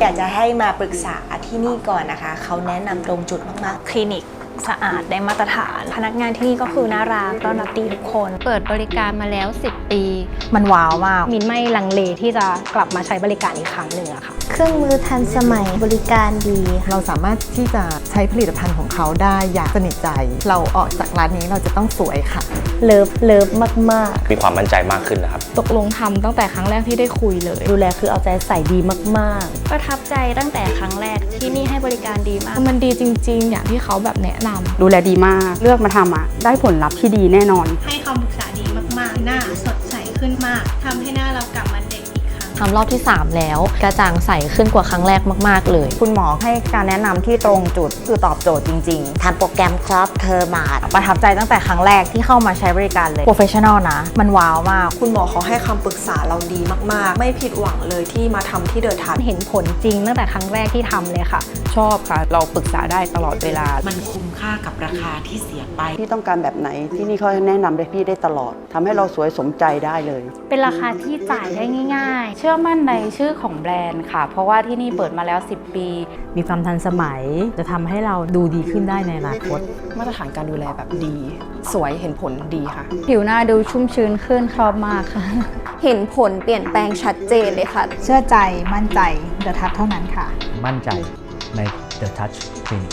อยากจะให้มาปรึกษาที่นี่ก่อนนะคะ เขาแนะนำตรงจุดมากคลินิกสะอาดได้มาตรฐาน พนักงานที่นี่ก็คือน่ารักต้อนรับดีทุกคน เปิดบริการมาแล้ว 10 ปี มันว้าวมาก มินไม่ลังเลที่จะกลับมาใช้บริการอีกครั้งหนึ่งอะค่ะ เครื่องมือทันสมัยบริการดี เราสามารถที่จะใช้ผลิตภัณฑ์ของเขาได้อย่างสนิทใจ เราออกจากร้านนี้เราจะต้องสวยค่ะ เลิฟเลิฟมากมีความมั่นใจมากขึ้นนะครับ ตกลงทำตั้งแต่ครั้งแรกที่ได้คุยเลยๆดูแลคือเอาใจใส่ดีมาก ประทับใจตั้งแต่ครั้งแรกที่นี่ให้บริการดีมาก มันดีจริง ๆ อย่างที่เขาแบบแนะนำ ดูแลดีมาก เลือกมาทำอะ ได้ผลลัพธ์ที่ดีแน่นอน ให้คำปรึกษาดีมากๆ หน้าสดใสขึ้นมาก ทำให้หน้าเรากลับมาเด็กอีกครั้ง ทำรอบที่ 3 แล้ว กระจ่างใสขึ้นกว่าครั้งแรกมาก ๆ เลย คุณหมอให้การแนะนำที่ตรงจุดคือตอบโจทย์จริง ๆ ทำโปรแกรมครอปเทอร์มาดๆประทับใจตั้งแต่ครั้งแรกที่เข้ามาใช้บริการเลยโปรเฟชชั่นอลนะ มันว้าวมาก คุณหมอเขาให้คำปรึกษาเราดีมาก ๆ ไม่ผิดหวังเลยที่มาทำที่เดอะทันเห็นผลจริงตั้งแต่ครั้งแรกที่ทำเลยค่ะ ชอบค่ะ เราปรึกษาได้ตลอดเวลา มันคุ้มค่ากับราคาที่เสียไป พี่ต้องการแบบไหนที่นี่เขาแนะนำได้พี่ได้ตลอดทำให้เราสวยสมใจได้เลย เป็นราคาที่จ่ายได้ง่ายเชื่อมั่นในชื่อของแบรนด์ค่ะ เพราะว่าที่นี่เปิดมาแล้ว 10 ปี มีความทันสมัยจะทำให้เราดูดีขึ้นได้ในอนาคต มาตรฐานการดูแลแบบดี สวยเห็นผลดีค่ะ ผิวหน้าดูชุ่มชื้นขึ้นชอบมากค่ะ เห็นผลเปลี่ยนแปลงชัดเจนเลยค่ะ เชื่อใจมั่นใจเดอะทัเท่านั้นค่ะ มั่นใจใน The Touch Clinic